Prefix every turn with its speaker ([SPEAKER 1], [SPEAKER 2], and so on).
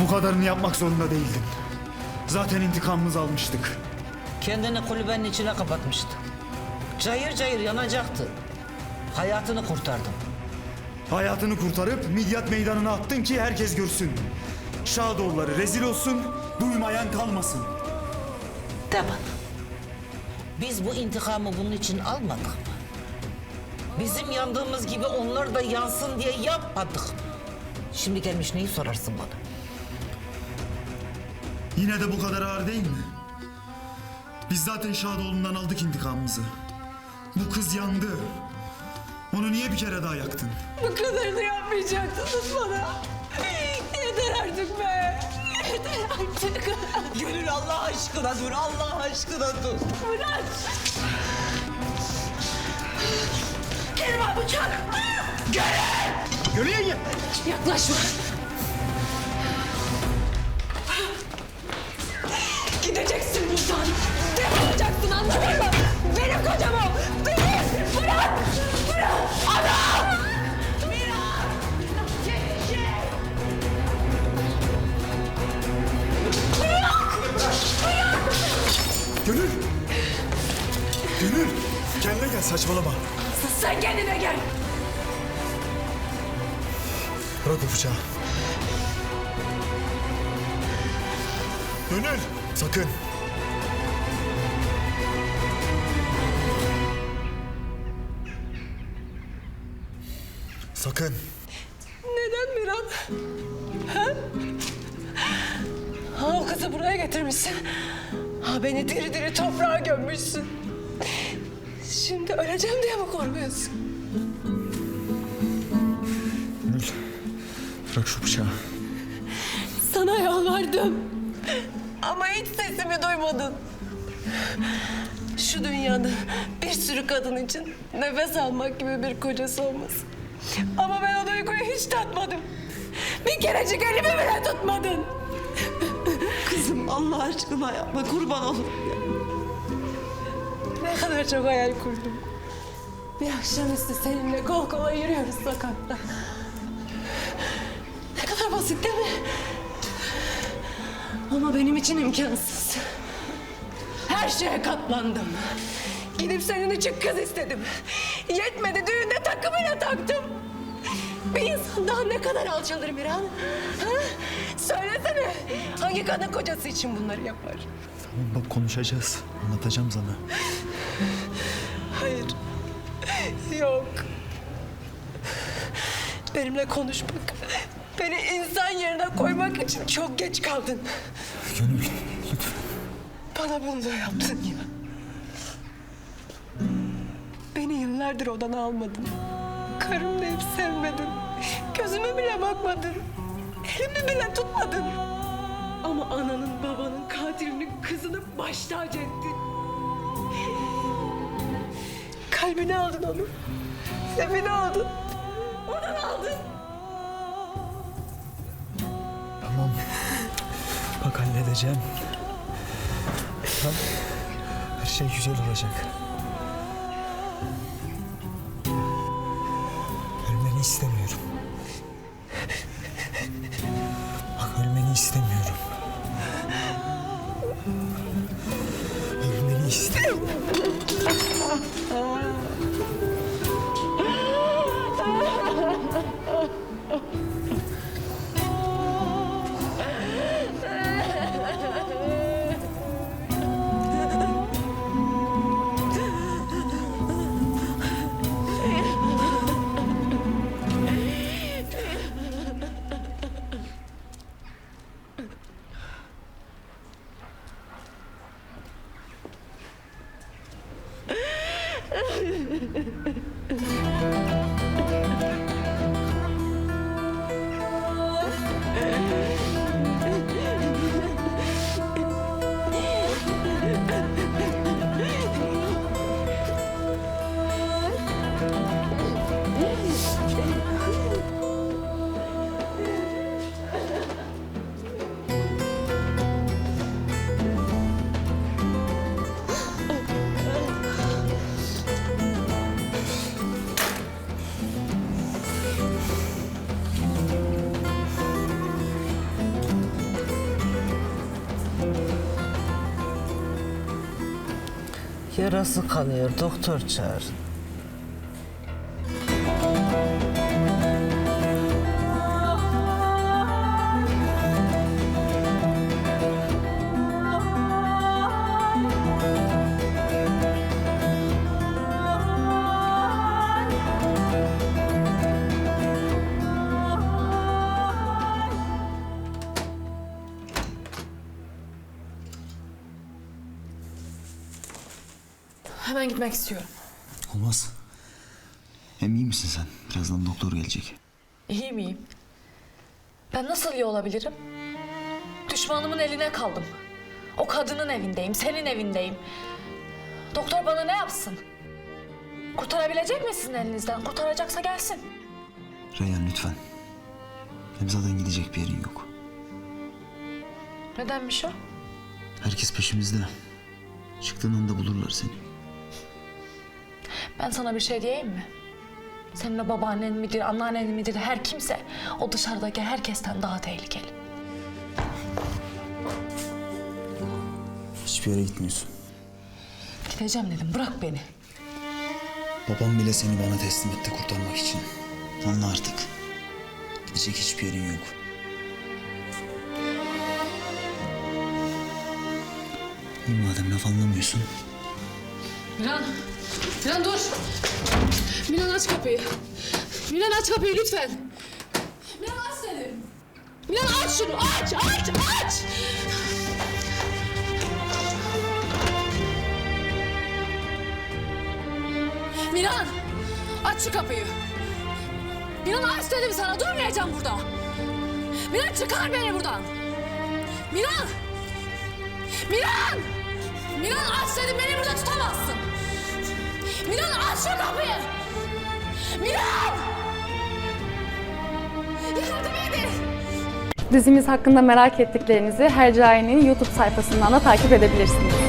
[SPEAKER 1] Bu kadarını yapmak zorunda değildin. Zaten intikamımızı almıştık.
[SPEAKER 2] Kendini kulübenin içine kapatmıştı. Cayır cayır yanacaktı. Hayatını kurtardım.
[SPEAKER 1] Hayatını kurtarıp Midyat meydanına attın ki herkes görsün. Şadoğulları rezil olsun, duymayan kalmasın.
[SPEAKER 2] De bana. Biz bu intikamı bunun için almadık mı? Bizim yandığımız gibi onlar da yansın diye yapmadık? Şimdi gelmiş neyi sorarsın bana?
[SPEAKER 1] Yine de bu kadar ağır değil mi? Biz zaten Şadoğlu'ndan aldık intikamımızı. Bu kız yandı. Onu niye bir kere daha yaktın?
[SPEAKER 3] Bu kadarını yapmayacaktınız bana. Yeter artık be. Yeter artık.
[SPEAKER 2] Gönül Allah aşkına dur, Allah aşkına dur.
[SPEAKER 3] Bırak. Kerime bıçak.
[SPEAKER 1] Gönül yenge!
[SPEAKER 3] Yaklaşma.
[SPEAKER 1] Gönül! Gönül! Kendine gel saçmalama.
[SPEAKER 3] Sen kendine gel.
[SPEAKER 1] Bırak o bıçağı. Gönül! Sakın! Sakın!
[SPEAKER 3] Neden Miran? Ha? Ha, o kızı buraya getirmişsin. Ha beni diri diri toprağa gömmüşsün. Şimdi öleceğim diye mi korkuyorsun?
[SPEAKER 1] Gönül! Bırak şu bıçağı.
[SPEAKER 3] Sana yalvardım. Ama hiç sesimi duymadın. Şu dünyada bir sürü kadın için nefes almak gibi bir kocası olmasın. Ama ben o duyguyu hiç tatmadım. Bir kerecik elimi bile tutmadın.
[SPEAKER 4] Allah aşkına yapma kurban olurum.
[SPEAKER 3] Ne kadar çok hayal kurdum. Bir akşamüstü seninle kol kola yürüyoruz sokakta. Ne kadar basit değil mi? Ama benim için imkansız. Her şeye katlandım. Gidip senin için kız istedim. Yetmedi düğünde takı bile taktım. Bir insan daha ne kadar alçalır Miran? Ha? Söylesene. Hangi kadın kocası için bunları yapar?
[SPEAKER 1] Tamam bak konuşacağız. Anlatacağım sana.
[SPEAKER 3] Hayır. Yok. Benimle konuşmak, beni insan yerine koymak için çok geç kaldın.
[SPEAKER 1] Gönül lütfen.
[SPEAKER 3] Bana bunu da yaptın ya. Beni yıllardır odana almadın. Karım deyip sevmedin. Gözüme bile bakmadın. Elimi bile tutmadın. Ama ananın babanın katilinin kızını baş tacı ettin. Kalbini aldın onu. Sevini aldın. Ondan aldın.
[SPEAKER 1] Tamam. Bak halledeceğim. Tamam. Her şey güzel olacak. Ah.
[SPEAKER 2] Yarası kanıyor doktor çağır.
[SPEAKER 5] Hemen gitmek istiyorum.
[SPEAKER 1] Olmaz. Hem iyi misin sen? Birazdan doktor gelecek.
[SPEAKER 5] İyi miyim? Ben nasıl iyi olabilirim? Düşmanımın eline kaldım. O kadının evindeyim, senin evindeyim. Doktor bana ne yapsın? Kurtarabilecek mi sizin elinizden? Kurtaracaksa gelsin.
[SPEAKER 1] Reyhan lütfen. Hem zaten gidecek bir yerin yok.
[SPEAKER 5] Nedenmiş o?
[SPEAKER 1] Herkes peşimizde. Çıktığın anda bulurlar seni.
[SPEAKER 5] Ben sana bir şey diyeyim mi? Senin o babaannen midir, anneannen midir, her kimse o dışarıdaki herkesten daha tehlikeli.
[SPEAKER 1] Hiçbir yere gitmiyorsun.
[SPEAKER 5] Gideceğim dedim, bırak beni.
[SPEAKER 1] Babam bile seni bana teslim etti kurtarmak için. Anla artık. Gidecek hiçbir yerin yok. İyi madem laf anlamıyorsun.
[SPEAKER 5] Miran, Miran dur. Miran aç kapıyı. Miran aç kapıyı lütfen. Miran aç dedim. Miran aç şunu, aç, aç, aç. Miran, aç şu kapıyı. Miran aç dedim sana, durmayacağım burada. Miran çıkar beni buradan. Miran! Miran! Miran aç dedim, beni Miran! Yardım edin!
[SPEAKER 6] Dizimiz hakkında merak ettiklerinizi Hercai'nin YouTube sayfasından da takip edebilirsiniz.